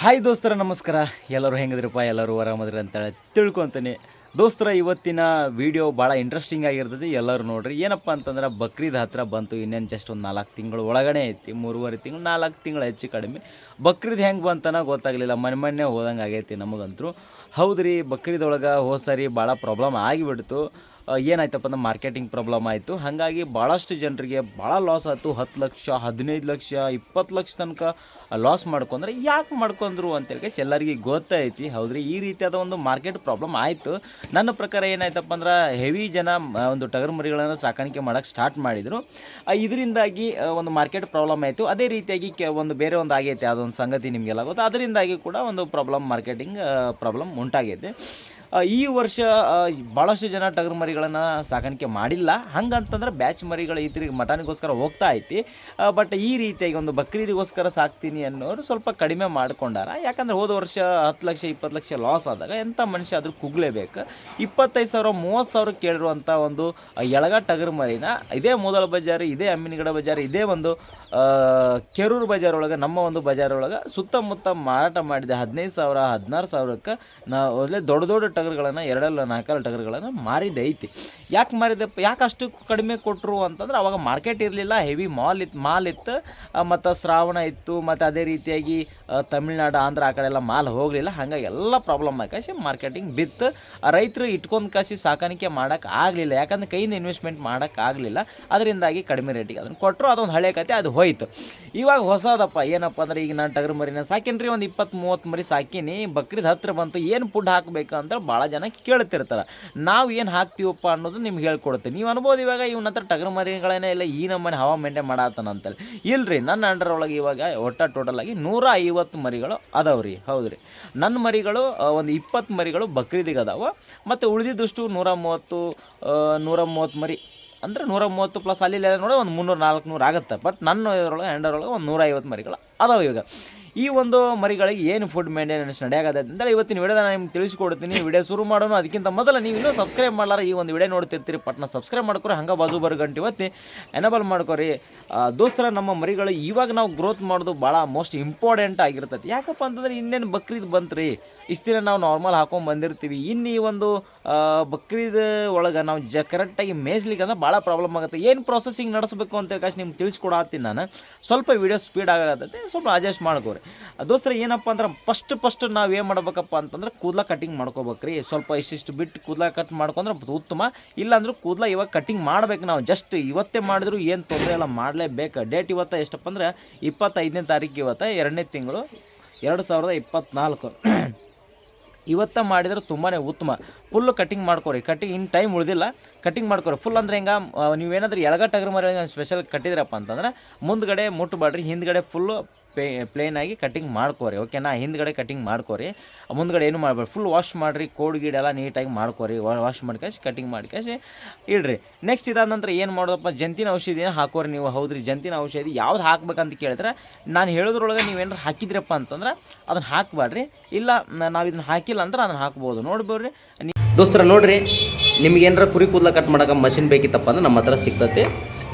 Hi ದೋಸ್ತರ, ನಮಸ್ಕಾರ. ಎಲ್ಲರೂ ಹೆಂಗಿದ್ರಪ್ಪ? ಎಲ್ಲರೂ ಆರಾಮದ್ರಿ ಅಂತೇಳಿ ತಿಳ್ಕೊತೀನಿ. ದೋಸ್ತರ, ಇವತ್ತಿನ ವಿಡಿಯೋ ಭಾಳ ಇಂಟ್ರೆಸ್ಟಿಂಗ್ ಆಗಿರ್ತದೆ ಎಲ್ಲರೂ ನೋಡ್ರಿ. ಏನಪ್ಪ ಅಂತಂದ್ರೆ, ಬಕ್ರೀದ್ ಹತ್ರ ಬಂತು. ಇನ್ನೇನು ಜಸ್ಟ್ ಒಂದು ನಾಲ್ಕು ತಿಂಗಳು ಒಳಗಡೆ ಐತಿ. ಮೂರುವರೆ ತಿಂಗಳು, ನಾಲ್ಕು ತಿಂಗಳು ಹೆಚ್ಚು ಕಡಿಮೆ. ಬಕ್ರೀದ್ ಹೆಂಗೆ ಬಂತನ ಗೊತ್ತಾಗಲಿಲ್ಲ. ಮನೆ ಮೊನ್ನೆ ಹೋದಂಗೆ ಆಗೈತಿ ನಮಗಂತೂ ರೀ ಬಕ್ರೀದೊಳಗೆ ಹೋದ ಸರಿ ಭಾಳ ಪ್ರಾಬ್ಲಮ್ ಆಗಿಬಿಡ್ತು. ಏನಾಯ್ತಪ್ಪ ಅಂದ್ರೆ ಮಾರ್ಕೆಟಿಂಗ್ ಪ್ರಾಬ್ಲಮ್ ಆಯಿತು. ಹಾಗಾಗಿ ಭಾಳಷ್ಟು ಜನರಿಗೆ ಭಾಳ ಲಾಸ್ ಆಯಿತು. ಹತ್ತು ಲಕ್ಷ, ಹದಿನೈದು ಲಕ್ಷ, ಇಪ್ಪತ್ತು ಲಕ್ಷ ತನಕ ಲಾಸ್ ಮಾಡ್ಕೊಂಡ್ರೆ ಯಾಕೆ ಮಾಡ್ಕೊಂಡ್ರು ಅಂತೇಳಿ ಎಲ್ಲರಿಗೆ ಗೊತ್ತೈತಿ ಹೌದ್ರಿ? ಈ ರೀತಿಯಾದ ಒಂದು ಮಾರ್ಕೆಟ್ ಪ್ರಾಬ್ಲಮ್ ಆಯಿತು. ನನ್ನ ಪ್ರಕಾರ ಏನಾಯ್ತಪ್ಪ ಅಂದ್ರೆ ಹೆವಿ ಜನ ಒಂದು ಟಗರ್ ಮರಿಗಳನ್ನು ಸಾಕಾಣಿಕೆ ಮಾಡೋಕ್ಕೆ ಸ್ಟಾರ್ಟ್ ಮಾಡಿದರು. ಇದರಿಂದಾಗಿ ಒಂದು ಮಾರ್ಕೆಟ್ ಪ್ರಾಬ್ಲಮ್ ಆಯಿತು. ಅದೇ ರೀತಿಯಾಗಿ ಕೆ, ಒಂದು ಬೇರೆ ಒಂದು ಆಗೈತೆ. ಅದೊಂದು ಸಂಗತಿ ನಿಮಗೆಲ್ಲ ಗೊತ್ತು. ಅದರಿಂದಾಗಿ ಕೂಡ ಒಂದು ಪ್ರಾಬ್ಲಮ್ ಮಾರ್ಕೆಟಿಂಗ್ ಪ್ರಾಬ್ಲಮ್ ಉಂಟಾಗೈತೆ. ಈ ವರ್ಷ ಭಾಳಷ್ಟು ಜನ ಟಗರ್ ಮರಿಗಳನ್ನು ಸಾಕಾಣಿಕೆ ಮಾಡಿಲ್ಲ. ಹಂಗಂತಂದ್ರೆ ಬ್ಯಾಚ್ ಮರಿಗಳು ಈ ತಿರುಗಿ ಮಟನಿಗೋಸ್ಕರ ಹೋಗ್ತಾ ಐತಿ. ಬಟ್ ಈ ರೀತಿಯಾಗಿ ಒಂದು ಬಕ್ರೀದಿಗೋಸ್ಕರ ಸಾಕ್ತೀನಿ ಅನ್ನೋರು ಸ್ವಲ್ಪ ಕಡಿಮೆ ಮಾಡ್ಕೊಂಡಾರ. ಯಾಕಂದ್ರೆ ಹೋದ ವರ್ಷ ಹತ್ತು ಲಕ್ಷ, ಇಪ್ಪತ್ತು ಲಕ್ಷ ಲಾಸ್ ಆದಾಗ ಎಂಥ ಮನುಷ್ಯ ಆದರೂ ಕುಗ್ಲೇಬೇಕು. ಇಪ್ಪತ್ತೈದು ಸಾವಿರ, ಮೂವತ್ತು ಸಾವಿರ ಕೇಳಿರುವಂಥ ಒಂದು ಎಳಗ ಟಗರ್ ಮರಿನ ಇದೇ ಮೊದಲ ಬಜಾರ್, ಇದೇ ಅಮ್ಮಿನಗಡ ಬಜಾರ್, ಇದೇ ಒಂದು ಕೆರೂರು ಬಜಾರ್ ಒಳಗೆ ನಮ್ಮ ಒಂದು ಬಜಾರ್ ಒಳಗೆ ಸುತ್ತಮುತ್ತ ಮಾರಾಟ ಮಾಡಿದೆ ಹದಿನೈದು ಸಾವಿರ, ಹದಿನಾರು ಸಾವಿರಕ್ಕೆ ನಾ ಒಳ್ಳೆ ದೊಡ್ಡ ದೊಡ್ಡ ಟಗರುಗಳನ್ನು, ಎರಡಲ್ಲ ನಾಲ್ಕಲ್ಲ ಟಗರುಗಳನ್ನು ಮಾರಿದ್ದೆ ಐತಿ. ಯಾಕೆ ಮಾರಿದಪ್ಪ ಯಾಕೆ ಅಷ್ಟು ಕಡಿಮೆ ಕೊಟ್ಟರು ಅಂತಂದ್ರೆ ಅವಾಗ ಮಾರ್ಕೆಟ್ ಇರಲಿಲ್ಲ ಹೆವಿ ಮಾಲ್ ಇತ್ತು ಮಾಲ್ ಇತ್ತು ಮತ್ತು ಶ್ರಾವಣ ಇತ್ತು, ಮತ್ತು ಅದೇ ರೀತಿಯಾಗಿ ತಮಿಳ್ನಾಡು, ಆಂಧ್ರ ಆ ಕಡೆ ಎಲ್ಲ ಮಾಲ್ ಹೋಗಲಿಲ್ಲ. ಹಾಗಾಗಿ ಎಲ್ಲ ಪ್ರಾಬ್ಲಮ್ ಆಕಾಶಿ ಮಾರ್ಕೆಟಿಂಗ್ ಬಿತ್ತು. ರೈತರು ಇಟ್ಕೊಂಡು ಕಾಸಿ ಸಾಕಾಣಿಕೆ ಮಾಡೋಕೆ ಆಗಲಿಲ್ಲ. ಯಾಕಂದ್ರೆ ಕೈಯಿಂದ ಇನ್ವೆಸ್ಟ್ಮೆಂಟ್ ಮಾಡೋಕೆ ಆಗಲಿಲ್ಲ. ಅದರಿಂದಾಗಿ ಕಡಿಮೆ ರೇಟಿಗೆ ಅದನ್ನು ಕೊಟ್ಟರು ಅದೊಂದು ಹಳೆ ಕತೆ, ಅದು ಹೋಯ್ತು. ಇವಾಗ ಹೊಸದಪ್ಪ, ಏನಪ್ಪ ಅಂದ್ರೆ ಈಗ ನಾನು ಟಗರು ಮರಿನ ಸಾಕೇನ್ರಿ? ಒಂದು ಇಪ್ಪತ್ತು ಮೂವತ್ತು ಮರಿ ಸಾಕಿನಿ. ಬಕ್ರೀದ್ ಹತ್ತಿರ ಬಂತು. ಏನು ಫುಡ್ ಹಾಕಬೇಕು ಅಂತ ಭಾಳ ಜನ ಕೇಳ್ತಿರ್ತಾರೆ. ನಾವು ಏನು ಹಾಕ್ತೀವಪ್ಪ ಅನ್ನೋದು ನಿಮ್ಗೆ ಹೇಳ್ಕೊಡ್ತೀನಿ ನೀವು ಅನ್ಬೋದು ಇವಾಗ ಇವನ ಹತ್ರ ಟಗರ್ ಮರಿಗಳೇನೇ ಇಲ್ಲ, ಈ ನಮ್ಮನೆ ಹವಾ ಮೇಂಟೈನ್ ಮಾಡತ್ತಾನ ಅಂತೇಳಿ. ಇಲ್ರಿ ನನ್ನ ಅಂಡರ್ ಒಳಗೆ ಇವಾಗ ಒಟ್ಟ ಟೋಟಲ್ ಆಗಿ ನೂರ ಐವತ್ತು ಮರಿಗಳು ಅದಾವೆ ರೀ. ಹೌದು ರೀ ನನ್ನ ಮರಿಗಳು ಒಂದು ಇಪ್ಪತ್ತು ಮರಿಗಳು ಬಕ್ರೀದಿಗೆ ಅದಾವೆ. ಮತ್ತು ಉಳಿದಿದ್ದಷ್ಟು ನೂರ ಮೂವತ್ತು ನೂರ ಮೂವತ್ತು ಮರಿ. ಅಂದ್ರೆ ನೂರ ಮೂವತ್ತು ಪ್ಲಸ್ ಅಲ್ಲಿ ನೋಡಿ ಒಂದು ಮುನ್ನೂರು ನಾಲ್ಕುನೂರು ಆಗುತ್ತೆ. ಬಟ್ ನನ್ನ ಇದರೊಳಗೆ ಹ್ಯಾಂಡರ್ ಒಳಗೆ ಒಂದು ನೂರ ಐವತ್ತು ಮರಿಗಳು ಅದಾವೆ ಇವಾಗ. ಈ ಒಂದು ಮರಿಗಳಿಗೆ ಏನು ಫುಡ್ ಮೇಂಟೆನೆನ್ಸ್ ನಡೆಯಾಗತ್ತೆ ಅಂತೇಳಿ ಇವತ್ತಿನ ವಿಡಿಯೋದ ನಾನು ನಿಮ್ಗೆ ತಿಳಿಸ್ಕೊಡ್ತೀನಿ. ವಿಡಿಯೋ ಶುರು ಮಾಡೋಣ. ಅದಕ್ಕಿಂತ ಮೊದಲು ನೀವು ಇನ್ನೂ ಸಬ್ಸ್ಕ್ರೈಬ್ ಮಾಡಲಾರ ಈ ಒಂದು ವಿಡಿಯೋ ನೋಡ್ತಿರ್ತೀರಿ. ಪಟ್ನ ಸಬ್ಸ್ಕ್ರೈಬ್ ಮಾಡ್ಕೊರಿ. ಹಂಗೆ ಬಾಜು ಬರೋ ಗಂಟೆ ಇವತ್ತಿ ಎನಬಲ್ ಮಾಡ್ಕೊರಿ. ದೋಸ್ತರ ನಮ್ಮ ಮರಿಗಳು ಇವಾಗ ನಾವು ಗ್ರೋತ್ ಮಾಡೋದು ಭಾಳ ಮೋಸ್ಟ್ ಇಂಪಾರ್ಟೆಂಟ್ ಆಗಿರ್ತೈತಿ. ಯಾಕಪ್ಪ ಅಂತಂದ್ರೆ ಇನ್ನೇನು ಬಕ್ರೀದ್ ಬಂತ್ರಿ? ಇಷ್ಟು ದಿನ ನಾವು ನಾರ್ಮಲ್ ಹಾಕೊಂಡು ಬಂದಿರ್ತೀವಿ. ಇನ್ನು ಈ ಒಂದು ಬಕ್ರೀದ್ ಒಳಗೆ ನಾವು ಜ ಕರೆಕ್ಟಾಗಿ ಮೇಯ್ಸ್ಲಿಕ್ಕೆ ಅಂದ್ರೆ ಭಾಳ ಪ್ರಾಬ್ಲಮ್ ಆಗುತ್ತೆ. ಏನು ಪ್ರೊಸೆಸಿಂಗ್ ನಡೆಸಬೇಕು ಅಂತ ಕಾಶ್ ನಿಮ್ಗೆ ತಿಳಿಸ್ಕೊಡತ್ತೀನಿ ನಾನು. ಸ್ವಲ್ಪ ವಿಡಿಯೋ ಸ್ಪೀಡ್ ಆಗತ್ತೆ ಸ್ವಲ್ಪ ಅಡ್ಜಸ್ಟ್ ಮಾಡ್ಕೋರಿ. ದೋಸ್ತರ, ಏನಪ್ಪ ಅಂದ್ರೆ ಫಸ್ಟ್ ಫಸ್ಟ್ ನಾವು ಏನು ಮಾಡ್ಬೇಕಪ್ಪ ಅಂತಂದ್ರೆ ಕೂದಲ ಕಟಿಂಗ್ ಮಾಡ್ಕೋಬೇಕ್ರಿ. ಸ್ವಲ್ಪ ಇಷ್ಟಿಷ್ಟು ಬಿಟ್ಟು ಕೂದಲ ಕಟ್ ಮಾಡ್ಕೊಂಡ್ರೆ ಉತ್ತಮ. ಇಲ್ಲಾಂದ್ರೆ ಕೂದಲ ಇವಾಗ ಕಟಿಂಗ್ ಮಾಡ್ಬೇಕು ನಾವು. ಜಸ್ಟ್ ಇವತ್ತೇ ಮಾಡಿದ್ರು ಏನು ತೊಂದರೆ ಇಲ್ಲ, ಮಾಡಲೇಬೇಕು. ಡೇಟ್ ಇವತ್ತು ಎಷ್ಟಪ್ಪ ಅಂದ್ರೆ ಇಪ್ಪತ್ತೈದನೇ ತಾರೀಕು ಇವತ್ತು, ಎರಡನೇ ತಿಂಗಳು, ಎರಡು ಸಾವಿರದ ಇಪ್ಪತ್ತ್ನಾಲ್ಕು ಇವತ್ತ ಮಾಡಿದ್ರೆ ತುಂಬಾ ಉತ್ತಮ. ಫುಲ್ಲು ಕಟಿಂಗ್ ಮಾಡ್ಕೊರಿ. ಕಟಿಂಗ್ ಇನ್ನು ಟೈಮ್ ಉಳಿದಿಲ್ಲ. ಕಟಿಂಗ್ ಮಾಡ್ಕೊರಿ. ಫುಲ್ ಅಂದ್ರೆ ಹೆಂಗೆ ನೀವೇನಾದ್ರೂ ಎಳಗಟ್ಟಗ್ರ ಮರ ಸ್ಪೆಷಲ್ ಕಟ್ಟಿದ್ರಪ್ಪ ಅಂತಂದ್ರೆ, ಮುಂದ್ಗಡೆ ಮುಟ್ಟಬೇಡ್ರಿ ಹಿಂದ್ಗಡೆ ಫುಲ್ಲು ಪೇ ಆಗಿ ಕಟಿಂಗ್ ಮಾಡ್ಕೋರಿ ಓಕೆನಾ ಹಿಂದ್ಗಡೆ ಕಟಿಂಗ್ ಮಾಡ್ಕೋರಿ. ಮುಂದ್ಗಡೆ ಏನು ಮಾಡಬೇಡಿ ಫುಲ್ ವಾಶ್ ಮಾಡಿರಿ, ಕೋಡ್ ಗೀಡ್ ಎಲ್ಲ ನೀಟಾಗಿ ಮಾಡ್ಕೋರಿ ವಾಶ್ ಮಾಡ್ಕೇಸಿ ಕಟಿಂಗ್ ಮಾಡ್ಕೇಸಿ ಇಡ್ರಿ. ನೆಕ್ಸ್ಟ್ ಇದಾದ ನಂತರ ಏನು ಮಾಡೋದಪ್ಪ, ಜಂತಿನ ಔಷಧಿನ ಹಾಕೋರಿ ನೀವು, ಹೌದ್ರಿ, ಜಂತಿನ ಔಷಧಿ ಯಾವ್ದು ಹಾಕ್ಬೇಕಂತ ಕೇಳಿದ್ರೆ, ನಾನು ಹೇಳೋದ್ರೊಳಗೆ ನೀವೇನಾರು ಹಾಕಿದ್ರಪ್ಪ ಅಂತಂದ್ರೆ ಅದನ್ನ ಹಾಕ್ಬೇಡ್ರಿ ಇಲ್ಲ ನಾವು ಇದನ್ನ ಹಾಕಿಲ್ಲ ಅಂದ್ರೆ ಅದನ್ನ ಹಾಕ್ಬೋದು. ನೋಡ್ಬೋರಿ ದೋಸ್ತರ, ನೋಡ್ರಿ ನಿಮ್ಗೆ ಏನಾರ ಕುರಿ ಕೂದಲ ಕಟ್ ಮಾಡೋಕೆ ಮಷಿನ್ ಬೇಕಿತ್ತಪ್ಪ ಅಂದ್ರೆ ನಮ್ಮ ಹತ್ರ ಸಿಗ್ತೈತಿ.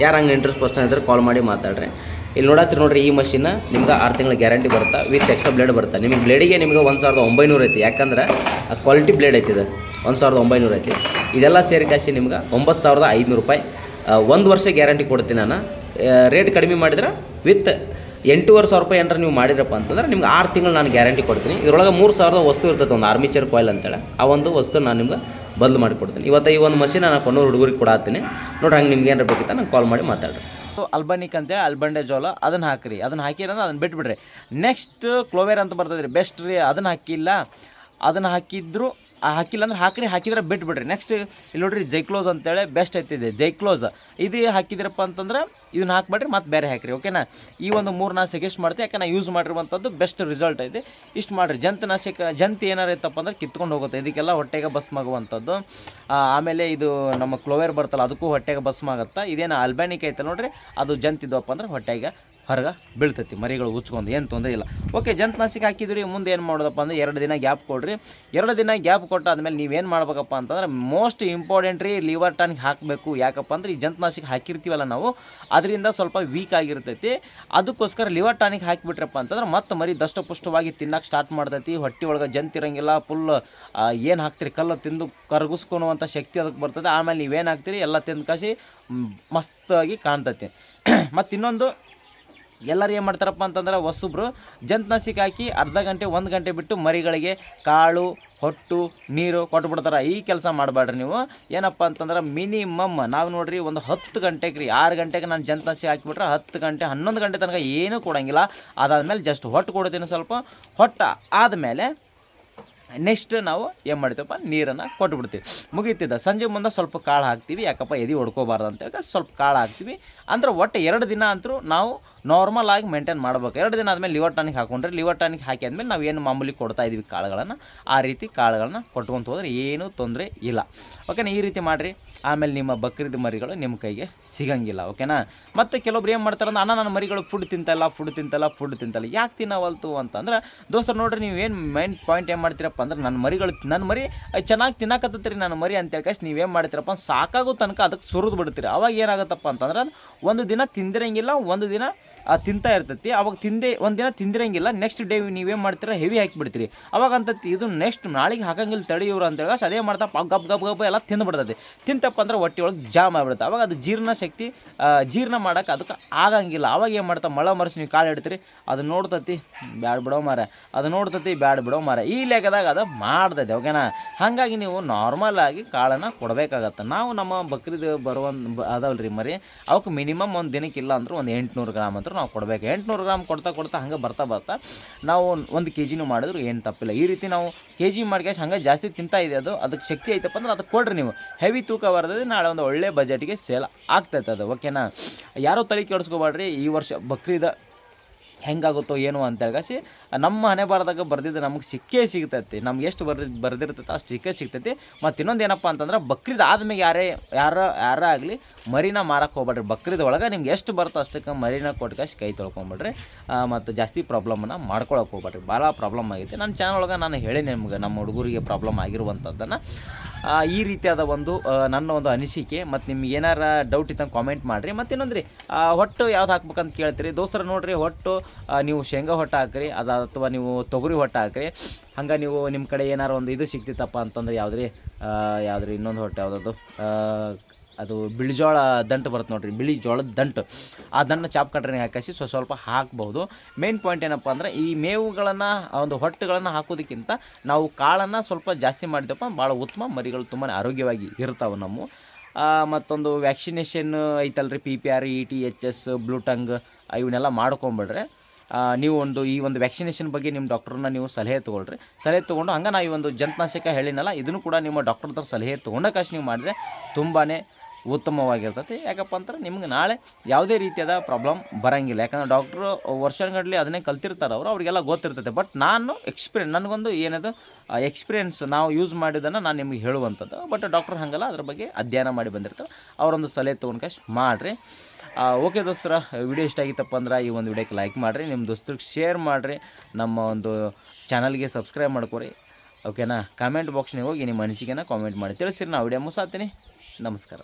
ಯಾರು ಹಂಗೆ ಇಂಟ್ರೆಸ್ಟ್ ಪರ್ಸನ್ ಇದ್ದರೆ ಕಾಲ್ ಮಾಡಿ ಮಾತಾಡ್ರಿ. ಇಲ್ಲಿ ನೋಡತ್ತೀರಿ ನೋಡ್ರಿ, ಈ ಮಷಿನ್ ನಿಮ್ಗೆ ಆರು ತಿಂಗಳ ಗ್ಯಾರಂಟಿ ಬರುತ್ತೆ? ವಿತ್ ಎಕ್ಸ್ಟ್ರಾ ಬ್ಲೇಡ್ ಬರುತ್ತೆ? ನಿಮಗೆ ಬ್ಲೇಡಿಗೆ ನಿಮ್ಗೆ ಒಂದು ಸಾವಿರದ ಒಂಬೈನೂರು ಐತಿ. ಯಾಕಂದ್ರೆ ಅದು ಕ್ವಾಲಿಟಿ ಬ್ಲೇಡ್ ಐತಿ ಇದು. ಒಂದು ಸಾವಿರದ ಒಂಬೈನೂರು ಐತಿ. ಇದೆಲ್ಲ ಸೇರಿ ಕಾಸಿ ನಿಮ್ಗೆ ಒಂಬತ್ತು ಸಾವಿರದ ಐದುನೂರು ರೂಪಾಯಿ. ಒಂದು ವರ್ಷ ಗ್ಯಾರಂಟಿ ಕೊಡ್ತೀನಿ ನಾನು. ರೇಟ್ ಕಡಿಮೆ ಮಾಡಿದ್ರೆ ವಿತ್ ಎಂಟೂವರೆ ಸಾವಿರ ರೂಪಾಯಿ ಏನಾರ ನೀವು ಮಾಡಿದ್ರಪ್ಪ ಅಂತಂದ್ರೆ ನಿಮ್ಗೆ ಆರು ತಿಂಗಳು ನಾನು ಗ್ಯಾರಂಟಿ ಕೊಡ್ತೀನಿ. ಇದರೊಳಗೆ ಮೂರು ಸಾವಿರದ ವಸ್ತು ಇರ್ತೈತೆ, ಒಂದು ಆರ್ಮಿಚರ್ ಕಾಯಿಲ್ ಅಂತೇಳಿ. ಆ ಒಂದು ವಸ್ತು ನಾನು ನಿಮ್ಗೆ ಬದಲು ಮಾಡಿ ಕೊಡ್ತೀನಿ ಇವತ್ತು ಈ ಒಂದು ಮಷಿನ್ ನಾನು ಕೊನ್ನೂರು ಹುಡುಗರಿಗೆ ಕೊಡಾತೀನಿ ನೋಡ್ರಿ ಹಂಗೆ ನಿಮ್ಗೆ ಏನಾರ ಬೇಕಿತ್ತ ನಾನು ಕಾಲ್ ಮಾಡಿ ಮಾತಾಡ್ರಿ. ಅಲ್ಬನಿಕ್ ಅಂತೇಳಿ ಅಲ್ಬಂಡೆ ಜೋಳ, ಅದನ್ನು ಹಾಕಿರಿ. ಅದನ್ನು ಹಾಕಿರಂದ್ರೆ ಅದನ್ನು ಬಿಟ್ಬಿಡ್ರಿ. ನೆಕ್ಸ್ಟ್ ಕ್ಲೋವೇರ್ ಅಂತ ಬರ್ತದೆ ಬೆಸ್ಟ್ ರೀ, ಅದನ್ನು ಹಾಕಿಲ್ಲ. ಅದನ್ನು ಹಾಕಿದ್ರು ಹಾಕಿಲ್ಲ ಅಂದ್ರೆ ಹಾಕ್ರಿ ಹಾಕಿದ್ರೆ ಬಿಟ್ಬಿಡ್ರಿ. ನೆಕ್ಸ್ಟ್ ಇಲ್ಲಿ ನೋಡ್ರಿ ಜೈಕ್ಲೋಸ್ ಅಂತೇಳಿ ಬೆಸ್ಟ್ ಐತಿದೆ. ಜೈಕ್ಲೋಸ್ ಇದು ಹಾಕಿದ್ರಪ್ಪ ಅಂತಂದ್ರೆ ಇದನ್ನ ಹಾಕ್ಬೇಡ್ರಿ ಮತ್ತೆ ಬೇರೆ ಹಾಕಿರಿ ಓಕೆನಾ ಈ ಒಂದು ಮೂರು ನಾ ಸಜೆಸ್ಟ್ ಮಾಡ್ತೀನಿ ಯಾಕೆ ನಾ ಯೂಸ್ ಮಾಡಿರುವಂಥದ್ದು ಬೆಸ್ಟ್ ರಿಸಲ್ಟ್ ಐತೆ. ಇಷ್ಟು ಮಾಡಿರಿ. ಜಂತುನಾಶಕ ಜಂತು ಏನಾರು ಇತ್ತಪ್ಪ ಅಂದ್ರೆ ಕಿತ್ಕೊಂಡು ಹೋಗುತ್ತೆ. ಇದಕ್ಕೆಲ್ಲ ಹೊಟ್ಟೆಗೆ ಬಸ್ ಆಗುವಂಥದ್ದು ಆ, ಆಮೇಲೆ ಇದು ನಮ್ಮ ಕ್ಲೋವೇರ್ ಬರ್ತಲ್ಲ ಅದಕ್ಕೂ ಹೊಟ್ಟೆಗೆ ಬಸ್ ಆಗುತ್ತೆ? ಇದೇನು ಅಲ್ಬ್ಯಾನಿಕ್ ಐತೆ ನೋಡ್ರಿ ಅದು ಜಂತ್ ಇದ್ದವಪ್ಪ ಅಂದ್ರೆ ಹೊಟ್ಟೆಗೆ ಹೊರಗೆ ಬೀಳ್ತೈತಿ, ಮರಿಗಳು ಉಚ್ಕೊಂಡು, ಏನು ತೊಂದರೆ ಇಲ್ಲ. ಓಕೆ ಜಂತನಾಶಕ ಹಾಕಿದ್ರಿ, ಮುಂದೆ ಏನು ಮಾಡೋದಪ್ಪ ಅಂದರೆ ಎರಡು ದಿನ ಗ್ಯಾಪ್ ಕೊಡ್ರಿ. ಎರಡು ದಿನ ಗ್ಯಾಪ್ ಕೊಟ್ಟಾದ್ಮೇಲೆ ನೀವೇನು ಮಾಡ್ಬೇಕಪ್ಪ ಅಂತಂದ್ರೆ ಮೋಸ್ಟ್ ಇಂಪಾರ್ಟೆಂಟ್ ರೀ ಲಿವರ್ ಟಾನಿಕ್ ಹಾಕಬೇಕು. ಯಾಕಪ್ಪ ಅಂದ್ರೆ ಈ ಜಂತನಾಶಕ ಹಾಕಿರ್ತೀವಲ್ಲ ನಾವು, ಅದರಿಂದ ಸ್ವಲ್ಪ ವೀಕ್ ಆಗಿರ್ತೈತಿ. ಅದಕ್ಕೋಸ್ಕರ ಲಿವರ್ ಟಾನಿಕ್ ಹಾಕಿಬಿಟ್ರಪ್ಪ ಅಂತಂದ್ರೆ ಮತ್ತೆ ಮರಿ ದಷ್ಟಪುಷ್ಟವಾಗಿ ತಿನ್ನಕ್ಕೆ ಸ್ಟಾರ್ಟ್ ಮಾಡ್ತೈತಿ. ಹೊಟ್ಟೆ ಒಳಗೆ ಜಂತಿರಂಗಿಲ್ಲ ಫುಲ್ ಏನು ಹಾಕ್ತೀರಿ, ಕಲ್ಲು ತಿಂದು ಕರಗಿಸ್ಕೊಳುವಂಥ ಶಕ್ತಿ ಅದಕ್ಕೆ ಬರ್ತದೆ. ಆಮೇಲೆ ನೀವೇನು ಹಾಕ್ತೀರಿ, ಎಲ್ಲ ತಿಂದು ಕಾಸಿ ಮಸ್ತಾಗಿ ಕಾಣ್ತೈತಿ. ಮತ್ತು ಇನ್ನೊಂದು ಎಲ್ಲರೂ ಏನು ಮಾಡ್ತಾರಪ್ಪ ಅಂತಂದ್ರೆ ಹೊಸಬ್ರು ಜಂತನಾಶಕ ಹಾಕಿ ಅರ್ಧ ಗಂಟೆ, ಒಂದು ಗಂಟೆ ಬಿಟ್ಟು ಮರಿಗಳಿಗೆ ಕಾಳು, ಹೊಟ್ಟು, ನೀರು ಕೊಟ್ಬಿಡ್ತಾರೆ ಈ ಕೆಲಸ ಮಾಡಬೇಡ್ರಿ ನೀವು. ಏನಪ್ಪ ಅಂತಂದ್ರೆ ಮಿನಿಮಮ್ ನಾವು ನೋಡ್ರಿ ಒಂದು ಹತ್ತು ಗಂಟೆಗೆ ರೀ, ಆರು ಗಂಟೆಗೆ ನಾನು ಜಂತನಸಿ ಹಾಕಿಬಿಟ್ರೆ ಹತ್ತು ಗಂಟೆ, ಹನ್ನೊಂದು ಗಂಟೆ ತನಕ ಏನೂ ಕೊಡೋಂಗಿಲ್ಲ ಅದಾದಮೇಲೆ ಜಸ್ಟ್ ಹೊಟ್ಟು ಕೊಡ್ತೀನಿ ಸ್ವಲ್ಪ. ಹೊಟ್ಟ ಆದಮೇಲೆ ನೆಕ್ಸ್ಟ್ ನಾವು ಏನು ಮಾಡ್ತೀವಪ್ಪ? ನೀರನ್ನು ಕೊಟ್ಬಿಡ್ತೀವಿ. ಮುಗೀತಿದ್ದ ಸಂಜೆ ಮುಂದೆ ಸ್ವಲ್ಪ ಕಾಳು ಹಾಕ್ತೀವಿ. ಯಾಕಪ್ಪ, ಎದೆ ಹೊಡ್ಕೋಬಾರ್ದು ಅಂತೇಳಿ ಸ್ವಲ್ಪ ಕಾಳು ಹಾಕ್ತೀವಿ. ಅಂದ್ರೆ ಒಟ್ಟು ಎರಡು ದಿನ ಅಂತೂ ನಾವು ನಾರ್ಮಲ್ ಆಗಿ ಮೇಂಟೈನ್ ಮಾಡ್ಬೇಕು. ಎರಡು ದಿನ ಆದಮೇಲೆ ಲಿವರ್ ಟಾನಿಕ್ ಹಾಕೊಂಡ್ರೆ ಲಿವರ್ ಟಾನಿಕ್ ಹಾಕಿ ಆದಮೇಲೆ ನಾವು ಏನು ಮಾಮೂಲಿ ಕೊಡ್ತಾ ಇದೀವಿ ಕಾಳುಗಳನ್ನು, ಆ ರೀತಿ ಕಾಳುಗಳನ್ನ ಕೊಟ್ಕೊಂತ ಹೋದ್ರೆ ಏನೂ ತೊಂದರೆ ಇಲ್ಲ. ಓಕೆನಾ ಈ ರೀತಿ ಮಾಡಿರಿ. ಆಮೇಲೆ ನಿಮ್ಮ ಬಕ್ರೀದ್ ಮರಿಗಳು ನಿಮ್ಮ ಕೈಗೆ ಸಿಗಂಗಿಲ್ಲ. ಓಕೆನಾ ಮತ್ತು ಕೆಲವೊಬ್ರು ಏನು ಮಾಡ್ತಾರೆ ಅಂದ್ರೆ, ಅಣ್ಣ, ನನ್ನ ಮರಿಗಳು ಫುಡ್ ತಿಂತಲ್ಲ ಫುಡ್ ತಿಂತಲ್ಲ ಫುಡ್ ತಿಂತಲ್ಲ ಯಾಕೆ ತಿನ್ನವಲ್ತು? ಅಂತಂದ್ರೆ, ದೋಸ್ತರು ನೋಡಿರಿ, ನೀವು ಏನು ಮೈನ್ ಪಾಯಿಂಟ್ ಏನು ಮಾಡ್ತೀರಪ್ಪ ಅಂದ್ರೆ ನನ್ನ ಮರಿಗಳು ನನ್ನ ಮರಿ ಚೆನ್ನಾಗಿ ತಿನ್ನಕತ್ತೈತ್ರಿ ನನ್ನ ಮರಿ ಅಂತೇಳಿ ಕಷ್ಟ ನೀವೇನು ಮಾಡ್ತೀರಪ್ಪ ಸಾಕಾಗೋ ತನಕ ಅದಕ್ಕೆ ಸುರಿದು ಬಿಡ್ತೀರಿ. ಅವಾಗ ಏನಾಗುತ್ತಪ್ಪ ಅಂತಂದ್ರೆ ಅದು ಒಂದು ದಿನ ತಿಂದಿರಂಗಿಲ್ಲ, ಒಂದು ದಿನ ತಿಂತಾ ಇರ್ತೈತಿ. ಅವಾಗ ತಿಂದೆ, ಒಂದು ದಿನ ತಿಂದಿರಂಗಿಲ್ಲ ನೆಕ್ಸ್ಟ್ ಡೇ ನೀವೇನು ಮಾಡ್ತೀರ ಹೆವಿ ಹಾಕಿಬಿಡ್ತೀರಿ ಅವಾಗ ಅಂತತಿ, ಇದು ನೆಕ್ಸ್ಟ್ ನಾಳೆಗೆ ಹಾಕಂಗಿಲ್ಲ ತಡೆಯೋರು ಅಂತೇಳಿ ಅದೇ ಮಾಡ್ತಾ ಗಬ್ ಗಬ್ ಗಬ್ ಎಲ್ಲ ತಿಂದುಬಿಡ್ತೈತಿ ತಿಂತಪ್ಪ ಅಂದ್ರೆ ಹೊಟ್ಟೆ ಒಳಗೆ ಜಾಮ್ ಆಗಿಬಿಡುತ್ತೆ. ಅವಾಗ ಅದು ಜೀರ್ಣ ಶಕ್ತಿ ಜೀರ್ಣ ಮಾಡೋಕೆ ಅದಕ್ಕೆ ಆಗಂಗಿಲ್ಲ. ಅವಾಗ ಏನು ಮಾಡ್ತಾ ಮಳ ಮರೆಸಿ ನೀವು ಕಾಳು ಇಡ್ತೀರಿ ಅದು ನೋಡ್ತತಿ, ಬ್ಯಾಡ ಬಿಡೋ ಮಾರ ಅದು ನೋಡ್ತತಿ, ಬ್ಯಾಡ ಬಿಡೋ ಮಾರ ಈ ಲೆಕ್ಕದಾಗ ಅದು ಮಾಡ್ದೆ ಓಕೆನಾ ಹಾಗಾಗಿ ನೀವು ನಾರ್ಮಲ್ ಆಗಿ ಕಾಳನ್ನು ಕೊಡಬೇಕಾಗತ್ತೆ. ನಾವು ನಮ್ಮ ಬಕ್ರೀದ್ ಬರುವ ರೀ ಮರಿ ಅವಕ್ಕೆ ಮಿನಿಮಮ್ ಒಂದು ದಿನಕ್ಕೆ ಇಲ್ಲ ಅಂದ್ರೆ ಒಂದು ಎಂಟುನೂರು ಗ್ರಾಮ್ ಅಂತ ನಾವು ಕೊಡಬೇಕು. ಎಂಟುನೂರು ಗ್ರಾಮ್ ಕೊಡ್ತಾ ಕೊಡ್ತಾ ಹಂಗೆ ಬರ್ತಾ ಬರ್ತಾ ನಾವು ಒಂದು ಕೆ ಜಿನೂ ಮಾಡಿದ್ರು, ಏನು ತಪ್ಪಿಲ್ಲ. ಈ ರೀತಿ ನಾವು ಕೆ ಜಿ ಮಾಡ್ಕೇಶ್ ಹಂಗೆ ಜಾಸ್ತಿ ತಿಂತಾ ಇದೆ ಅದು. ಅದಕ್ಕೆ ಶಕ್ತಿ ಐತಪ್ಪ ಅಂದ್ರೆ ಅದಕ್ಕೆ ಕೊಡ್ರಿ ನೀವು. ಹೆವಿ ತೂಕ ಬರ್ತದೆ ನಾಳೆ ಒಂದು ಒಳ್ಳೆ ಬಜೆಟ್ಗೆ ಸೇಲ್ ಆಗ್ತೈತೆ ಅದು ಓಕೆನಾ ಯಾರೋ ತಲೆ ಕೆಡಿಸ್ಕೋಬೇಡ್ರಿ ಈ ವರ್ಷ ಬಕ್ರೀದ ಹೆಂಗಾಗುತ್ತೋ ಏನು ಅಂತೇಳಿ ಕಾಸಿ ನಮ್ಮ ಹಣೆ ಬಾರದಾಗ ಬರ್ದಿದ್ದು ನಮಗೆ ಸಿಕ್ಕೇ ಸಿಗ್ತೈತಿ. ನಮ್ಗೆ ಎಷ್ಟು ಬರ್ದಿ ಬರ್ದಿರ್ತೈತೆ ಅಷ್ಟು ಸಿಕ್ಕೇ ಸಿಗ್ತೈತಿ. ಮತ್ತು ಇನ್ನೊಂದು ಏನಪ್ಪ ಅಂತಂದ್ರೆ ಬಕ್ರೀದ್ ಆದ್ಮೇಲೆ ಯಾರೇ, ಯಾರ ಯಾರ ಆಗಲಿ ಮರಿನ ಮಾರಕ್ಕೆ ಹೋಗ್ಬೇಡ್ರಿ. ಬಕ್ರೀದ್ ಒಳಗೆ ನಿಮ್ಗೆ ಎಷ್ಟು ಬರುತ್ತೋ ಅಷ್ಟಕ್ಕೆ ಮರಿನ ಕಾಸಿ ಕೈ ತೊಳ್ಕೊಂಬಿಡ್ರಿ. ಮತ್ತು ಜಾಸ್ತಿ ಪ್ರಾಬ್ಲಮನ್ನು ಮಾಡ್ಕೊಳಕ್ಕೆ ಹೋಗ್ಬೇಡ್ರಿ. ಭಾಳ ಪ್ರಾಬ್ಲಮ್ ಆಗೈತೆ. ನನ್ನ ಚಾನಲ್ ಒಳಗೆ ನಾನು ಹೇಳಿ ನಿಮ್ಗೆ ನಮ್ಮ ಹುಡುಗರಿಗೆ ಪ್ರಾಬ್ಲಮ್ ಆಗಿರುವಂಥದ್ದನ್ನು ಈ ರೀತಿಯಾದ ಒಂದು ನನ್ನ ಒಂದು ಅನಿಸಿಕೆ. ಮತ್ತು ನಿಮ್ಗೆ ಏನಾರ ಡೌಟ್ ಇತ್ತಂಗೆ ಕಾಮೆಂಟ್ ಮಾಡಿರಿ. ಮತ್ತು ಇನ್ನೊಂದು ರೀ ಹೊಟ್ಟು ಯಾವ್ದು ಹಾಕ್ಬೇಕಂತ ಕೇಳ್ತೀರಿ. ದೋಸ್ತರ ನೋಡಿರಿ, ಹೊಟ್ಟು ನೀವು ಶೇಂಗಾ ಹೊಟ್ಟು ಹಾಕ್ರಿ. ಅದು ಅಥವಾ ನೀವು ತೊಗರಿ ಹೊಟ್ಟೆ ಹಾಕ್ರಿ. ಹಂಗೆ ನೀವು ನಿಮ್ಮ ಕಡೆ ಏನಾರು ಒಂದು ಇದು ಸಿಗ್ತಿತ್ತಪ್ಪ ಅಂತಂದ್ರೆ ಯಾವುದ್ರಿ? ಯಾವ್ದ್ರಿ? ಇನ್ನೊಂದು ಹೊಟ್ಟೆ ಯಾವುದದು? ಅದು ಬಿಳಿ ಜೋಳ ದಂಟು ಬರುತ್ತೆ ನೋಡ್ರಿ. ಬಿಳಿ ಜೋಳದ ದಂಟು. ಆ ದಂಟನ್ನ ಚಾಪ್ ಕಟ್ರಿ ಹಾಕಿಸಿ ಸ್ವಲ್ಪ ಸ್ವಲ್ಪ ಹಾಕ್ಬೋದು ಮೇನ್ ಪಾಯಿಂಟ್ ಏನಪ್ಪ ಅಂದರೆ ಈ ಮೇವುಗಳನ್ನು ಒಂದು ಹೊಟ್ಟುಗಳನ್ನು ಹಾಕೋದಕ್ಕಿಂತ ನಾವು ಕಾಳನ್ನು ಸ್ವಲ್ಪ ಜಾಸ್ತಿ ಮಾಡಿದಪ್ಪ ಭಾಳ ಉತ್ತಮ. ಮರಿಗಳು ತುಂಬಾ ಆರೋಗ್ಯವಾಗಿ ಇರ್ತಾವೆ ನಮ್ಮ. ಮತ್ತೊಂದು ವ್ಯಾಕ್ಸಿನೇಷನ್ ಐತಲ್ರಿ. P P R, E T, H S bluetongue ಇವನ್ನೆಲ್ಲ ಮಾಡ್ಕೊಂಬಿಡ್ರೆ ನೀವು ಒಂದು ಈ ಒಂದು ವ್ಯಾಕ್ಸಿನೇಷನ್ ಬಗ್ಗೆ ನಿಮ್ಮ ಡಾಕ್ಟ್ರನ್ನ ನೀವು ಸಲಹೆ ತೊಗೊಳ್ರಿ. ಸಲಹೆ ತೊಗೊಂಡು ಹಂಗೆ ನಾ ಈ ಒಂದು ಜಂತನಾಶಕ ಹೇಳಿನಲ್ಲ, ಇದನ್ನು ಕೂಡ ನಿಮ್ಮ ಡಾಕ್ಟರ್ ಹತ್ರ ಸಲಹೆ ತೊಗೊಂಡಕಾಶ್ ನೀವು ಮಾಡಿದ್ರೆ ತುಂಬಾ ಉತ್ತಮವಾಗಿರ್ತೈತಿ ಯಾಕಪ್ಪ ಅಂದ್ರೆ ನಿಮ್ಗೆ ನಾಳೆ ಯಾವುದೇ ರೀತಿಯಾದ ಪ್ರಾಬ್ಲಮ್ ಬರಂಗಿಲ್ಲ. ಯಾಕಂದ್ರೆ ಡಾಕ್ಟ್ರು ವರ್ಷಗಟ್ಟಲೆ ಅದನ್ನೇ ಕಲ್ತಿರ್ತಾರೆ ಅವರು, ಅವರಿಗೆಲ್ಲ ಗೊತ್ತಿರ್ತೈತೆ ಬಟ್ ನಾನು ಎಕ್ಸ್ಪೀರಿಯನ್ಸ್ ನನಗೊಂದು ಏನದು ಎಕ್ಸ್ಪೀರಿಯನ್ಸ್ ನಾವು ಯೂಸ್ ಮಾಡಿದ್ದನ್ನು ನಾನು ನಿಮಗೆ ಹೇಳುವಂಥದ್ದು. ಬಟ್ ಡಾಕ್ಟ್ರ್ ಹಂಗಲ್ಲ, ಅದ್ರ ಬಗ್ಗೆ ಅಧ್ಯಯನ ಮಾಡಿ ಬಂದಿರ್ತಾರೆ. ಅವರೊಂದು ಸಲಹೆ ತೊಗೊಂಡು ಮಾಡಿರಿ. ಓಕೆ ದೋಸ್ತರ ವಿಡಿಯೋ ಇಷ್ಟ ಆಗಿತ್ತಪ್ಪ ಅಂದ್ರೆ ಈ ಒಂದು ವಿಡಿಯೋಕ್ಕೆ ಲೈಕ್ ಮಾಡಿರಿ. ನಿಮ್ಮ ದೋಸ್ತರಿಗೆ ಶೇರ್ ಮಾಡಿರಿ. ನಮ್ಮ ಒಂದು ಚಾನಲ್ಗೆ ಸಬ್ಸ್ಕ್ರೈಬ್ ಮಾಡ್ಕೊರಿ. ಓಕೆನಾ ಕಮೆಂಟ್ ಬಾಕ್ಸ್ನಿಗೆ ಹೋಗಿ ನಿಮ್ಮ ಅನಿಸಿಕೆನ ಕಾಮೆಂಟ್ ಮಾಡಿ. ತಿಳಿಸಿರಿ ನಾವು ವಿಡಿಯೋ ಮುಸಾತೀನಿ ನಮಸ್ಕಾರ.